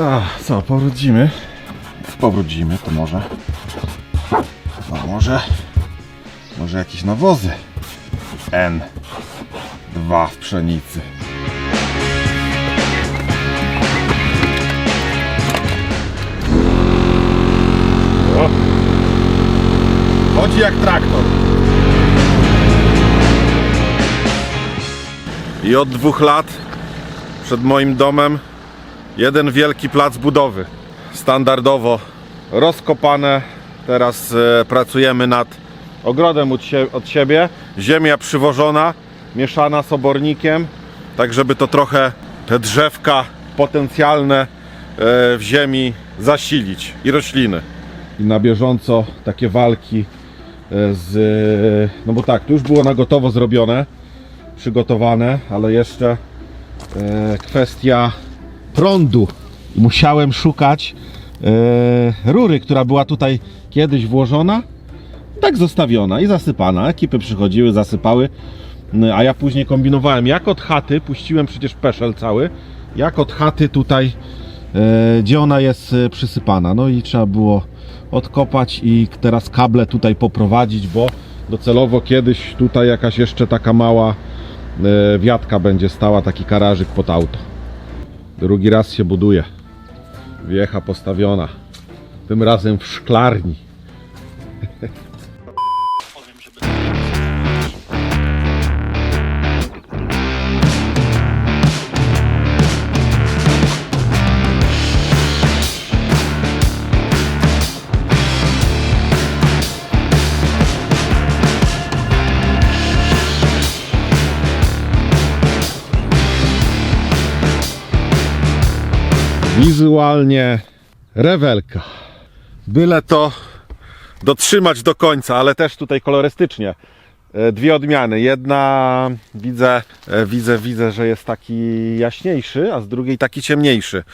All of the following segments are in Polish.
A, co, powrócimy? Powrócimy, to może. A może. Może jakieś nawozy. N2 w pszenicy. Chodzi jak traktor. I od dwóch lat przed moim domem jeden wielki plac budowy. Standardowo rozkopane. Teraz e, pracujemy nad ogrodem od, sie- od siebie. Ziemia przywożona, mieszana z obornikiem, tak żeby to trochę te drzewka potencjalne e, w ziemi zasilić i rośliny. I na bieżąco takie walki e, z. No bo tak, to już było na gotowo zrobione, przygotowane, ale jeszcze kwestia prądu. Musiałem szukać e, rury, która była tutaj kiedyś włożona, tak zostawiona i zasypana. Ekipy przychodziły, zasypały, No, a ja później kombinowałem, jak od chaty, puściłem przecież peszel cały, jak od chaty tutaj, e, gdzie ona jest e, przysypana. No i trzeba było odkopać i teraz kable tutaj poprowadzić, bo docelowo kiedyś tutaj jakaś jeszcze taka mała wiatka będzie stała, taki garażyk pod auto. Drugi raz się buduje. Wiecha postawiona. Tym razem w szklarni. Wizualnie rewelka. Byle to dotrzymać do końca, ale też tutaj kolorystycznie. E, Dwie odmiany. Jedna widzę, e, widzę, widzę, że jest taki jaśniejszy, a z drugiej taki ciemniejszy.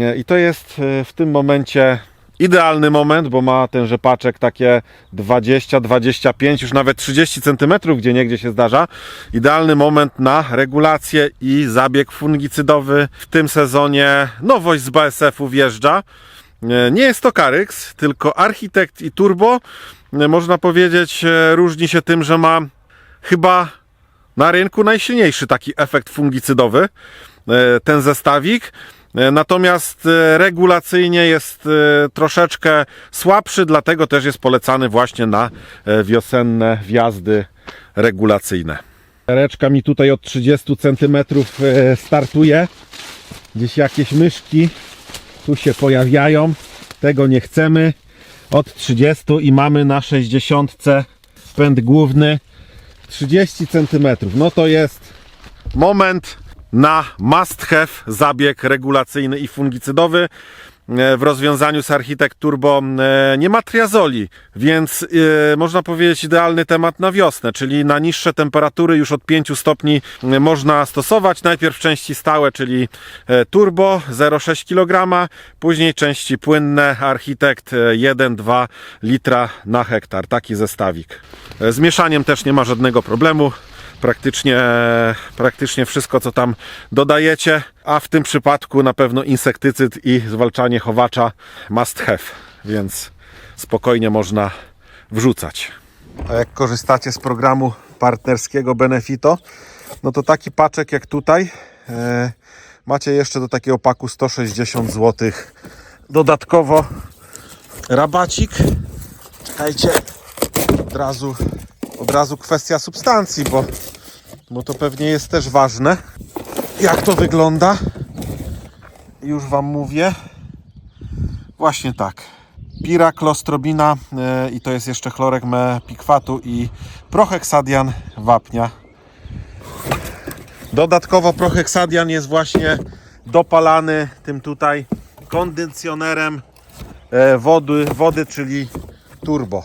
E, I to jest w tym momencie idealny moment, bo ma ten rzepaczek takie 20, 25, już nawet 30 cm, gdzie niegdzie się zdarza. Idealny moment na regulację i zabieg fungicydowy. W tym sezonie nowość z BSF-u wjeżdża. E, Nie jest to Caryx, tylko Architekt i Turbo. E, Można powiedzieć, e, różni się tym, że ma chyba na rynku najsilniejszy taki efekt fungicydowy, ten zestawik. E, Natomiast e, regulacyjnie jest e, troszeczkę słabszy, dlatego też jest polecany właśnie na wiosenne wjazdy regulacyjne. Reczka mi tutaj od 30 cm startuje. Gdzieś jakieś myszki tu się pojawiają. Tego nie chcemy. Od 30 i mamy na 60 pęd główny 30 cm. No to jest moment na must have zabieg regulacyjny i fungicydowy. E, W rozwiązaniu z Architekt Turbo e, nie ma triazoli, więc e, można powiedzieć idealny temat na wiosnę, czyli na niższe temperatury już od 5 stopni można stosować. Najpierw części stałe, czyli turbo 0,6 kg, później części płynne Architekt e, 1-2 litra na hektar. Taki zestawik. Z mieszaniem też nie ma żadnego problemu praktycznie, praktycznie wszystko, co tam dodajecie, a w tym przypadku na pewno insektycyd i zwalczanie chowacza must have, więc spokojnie można wrzucać. A jak korzystacie z programu partnerskiego Benefito, no to taki paczek jak tutaj e, macie jeszcze do takiego paku 160 zł. Dodatkowo rabacik. Czekajcie, od razu od razu kwestia substancji, bo, bo to pewnie jest też ważne. Jak to wygląda? Już Wam mówię. Właśnie tak. Piraklostrobina e, i to jest jeszcze chlorek mepikwatu i proheksadian wapnia. Dodatkowo proheksadian jest właśnie dopalany tym tutaj kondycjonerem e, wody, wody czyli turbo.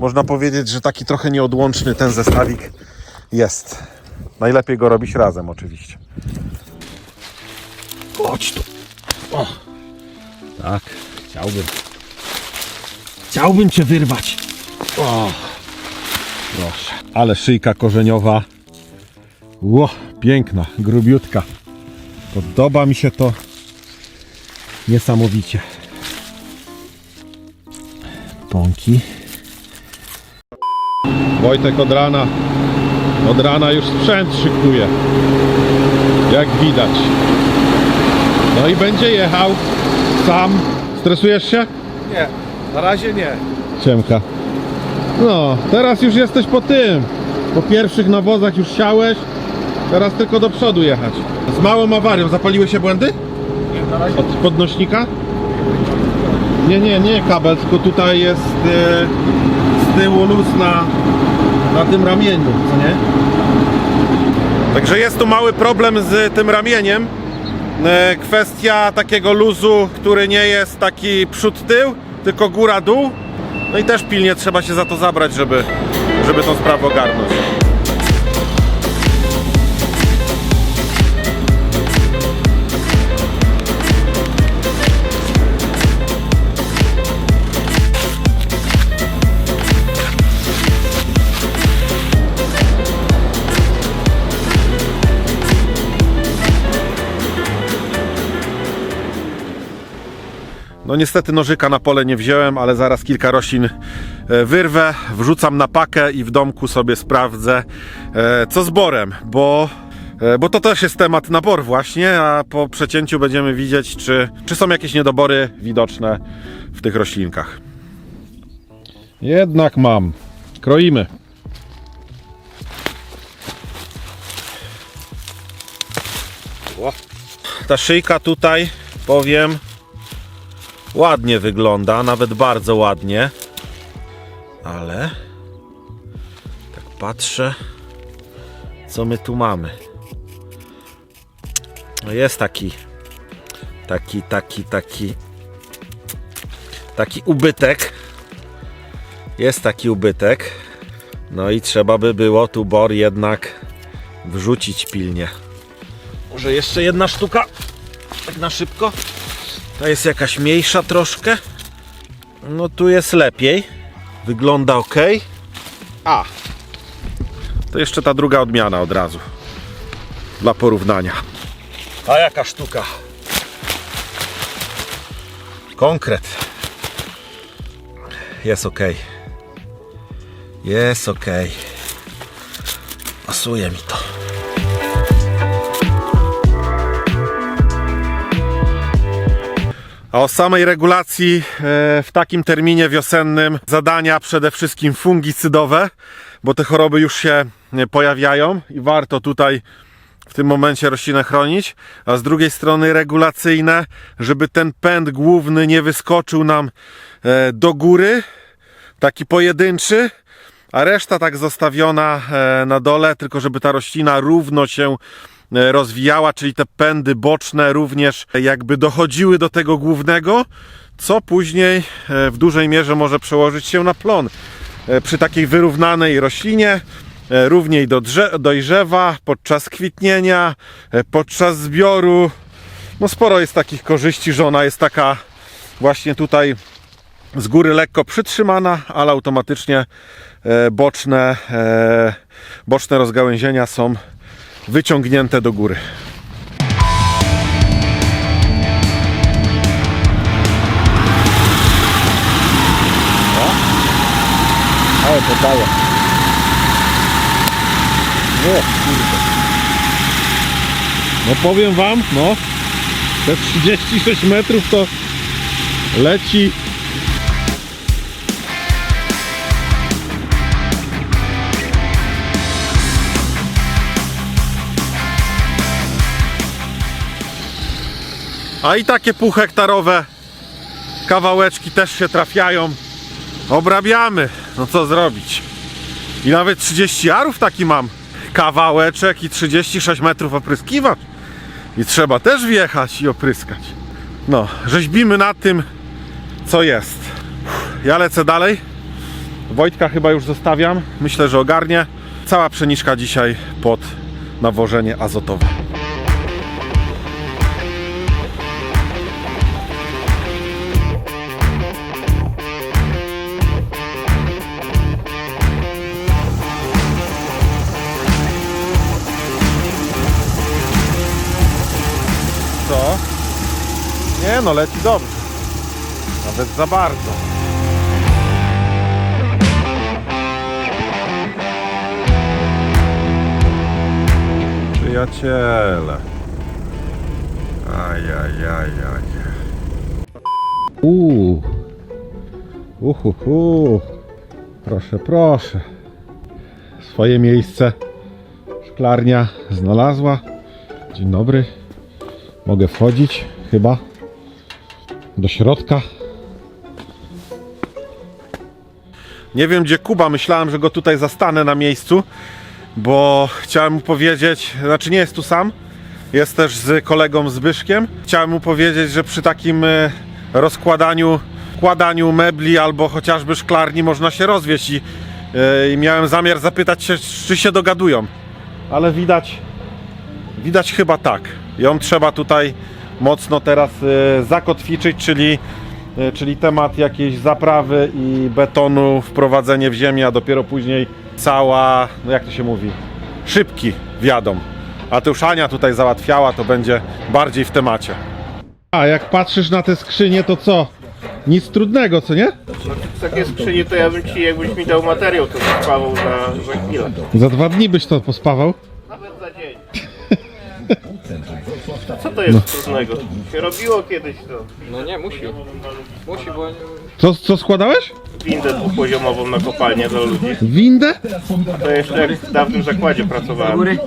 Można powiedzieć, że taki trochę nieodłączny ten zestawik jest. Najlepiej go robić razem oczywiście. Chodź tu. O. Tak, chciałbym. Chciałbym Cię wyrwać. O. Proszę. Ale szyjka korzeniowa. Ło, piękna, grubiutka. Podoba mi się to. niesamowicie. Pąki. Wojtek od rana, od rana już sprzęt szykuje. Jak widać. No i będzie jechał sam. Stresujesz się? Nie, na razie nie. Ciemka. No, teraz już jesteś po tym. Po pierwszych nawozach już siałeś. Teraz tylko do przodu jechać. Z małą awarią zapaliły się błędy? Nie, na razie Od podnośnika? Nie, nie, nie kabel, tylko tutaj jest e, z tyłu luz na, na tym ramieniu, co nie? Także jest tu mały problem z tym ramieniem. E, kwestia takiego luzu, który nie jest taki przód-tył, tylko góra-dół. No i też pilnie trzeba się za to zabrać, żeby, żeby tą sprawę ogarnąć. No niestety nożyka na pole nie wziąłem, ale zaraz kilka roślin e, wyrwę, wrzucam na pakę i w domku sobie sprawdzę e, co z borem, bo, e, bo to też jest temat na bor właśnie, a po przecięciu będziemy widzieć, czy, czy są jakieś niedobory widoczne w tych roślinkach. Jednak mam. Kroimy. Ta szyjka tutaj, powiem, ładnie wygląda, nawet bardzo ładnie. Ale tak patrzę, co my tu mamy. No jest taki, taki, taki, taki, taki ubytek. Jest taki ubytek. No i trzeba by było tu bor jednak wrzucić pilnie. Może jeszcze jedna sztuka, tak na szybko. Ta jest jakaś mniejsza troszkę. No tu jest lepiej. Wygląda ok. A. To jeszcze ta druga odmiana od razu. Dla porównania. A jaka sztuka? Konkret. Jest ok. Jest ok. Pasuje mi to. A o samej regulacji e, w takim terminie wiosennym zadania przede wszystkim fungicydowe, bo te choroby już się e, pojawiają i warto tutaj w tym momencie roślinę chronić, a z drugiej strony regulacyjne, żeby ten pęd główny nie wyskoczył nam e, do góry, taki pojedynczy, a reszta tak zostawiona na dole, tylko żeby ta roślina równo się rozwijała, czyli te pędy boczne również jakby dochodziły do tego głównego, co później e, w dużej mierze może przełożyć się na plon. E, Przy takiej wyrównanej roślinie e, równiej dojrzewa, podczas kwitnienia, e, podczas zbioru. No sporo jest takich korzyści, że ona jest taka właśnie tutaj z góry lekko przytrzymana, ale automatycznie e, boczne, e, boczne rozgałęzienia są wyciągnięte do góry. Ale to daje. O, kurde. No powiem wam, no, te 36 metrów to leci A i takie półhektarowe kawałeczki też się trafiają. Obrabiamy. No co zrobić? I nawet 30 arów taki mam. Kawałeczek i 36 metrów opryskiwacz. I trzeba też wjechać i opryskać. No, rzeźbimy nad tym, co jest. Ja lecę dalej. Wojtka chyba już zostawiam. Myślę, że ogarnie. Cała pszeniczka dzisiaj pod nawożenie azotowe. Nie no, leci dobrze. Nawet za bardzo. Przyjaciele. Ajajajaj. Uuu. Uhuhu. Proszę, proszę. Swoje miejsce szklarnia znalazła. Dzień dobry. Mogę wchodzić chyba do środka. Nie wiem gdzie Kuba, myślałem, że go tutaj zastanę na miejscu, bo chciałem mu powiedzieć, znaczy nie jest tu sam, jest też z kolegą Zbyszkiem. Chciałem mu powiedzieć, że przy takim e, rozkładaniu, kładaniu mebli albo chociażby szklarni można się rozwieść i, e, i miałem zamiar zapytać się, czy się dogadują. Ale widać, widać chyba tak. Ją trzeba tutaj mocno teraz e, zakotwiczyć, czyli, e, czyli temat jakiejś zaprawy i betonu, wprowadzenie w ziemię, a dopiero później cała, no jak to się mówi, szybki wjadą. A to już Ania tutaj załatwiała, to będzie bardziej w temacie. A jak patrzysz na te skrzynie, to co? Nic trudnego, co nie? takie skrzynie, to ja bym ci, jakbyś mi dał materiał, to spawał za, za chwilę. Za dwa dni byś to pospawał. Nawet za dzień. Co to jest trudnego? Się robiło kiedyś to. No nie, musi. Musi, bo Co, co składałeś? Windę dwupoziomową na kopalnię dla ludzi. Windę? To jeszcze jak w dawnym zakładzie pracowałem.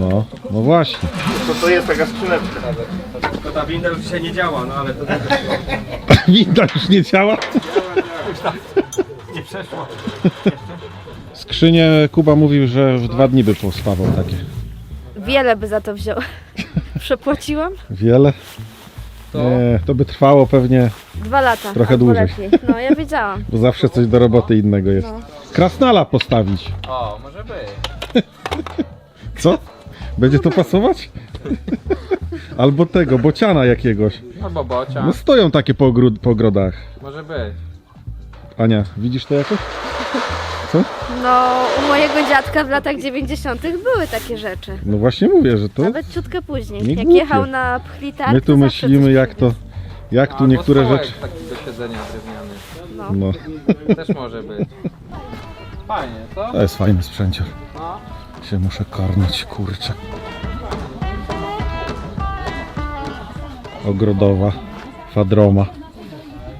No, no właśnie. To to jest taka skrzyneczka. to ta winda już dzisiaj nie działa, no ale to Winda już nie działa? nie przeszło. Skrzynie Kuba mówił, że w dwa dni by pospawał takie. Wiele by za to wziął. Przepłaciłam? Wiele? Nie, to by trwało pewnie, Dwa lata. Trochę albo dłużej. Lepiej. No ja wiedziałam. bo zawsze coś do roboty innego jest. No. Krasnala postawić. O, może być. Co? Będzie to pasować? Albo tego, bociana jakiegoś. Albo bocia. No stoją takie po, ogród, po ogrodach. Może być. Ania, widzisz to jakoś? Co? No u mojego dziadka w latach 90. były takie rzeczy. No właśnie mówię, że to... Nawet ciutkę później. Nie Jak głupie. jechał na pchlitark, My to tu myślimy jak to... Jak tu Albo niektóre stołek rzeczy... taki do siedzenia drewniany. No. No, Też może być. Fajnie, co? to jest fajny sprzęcior. No. Się muszę karmić, kurczę. Ogrodowa, fadroma.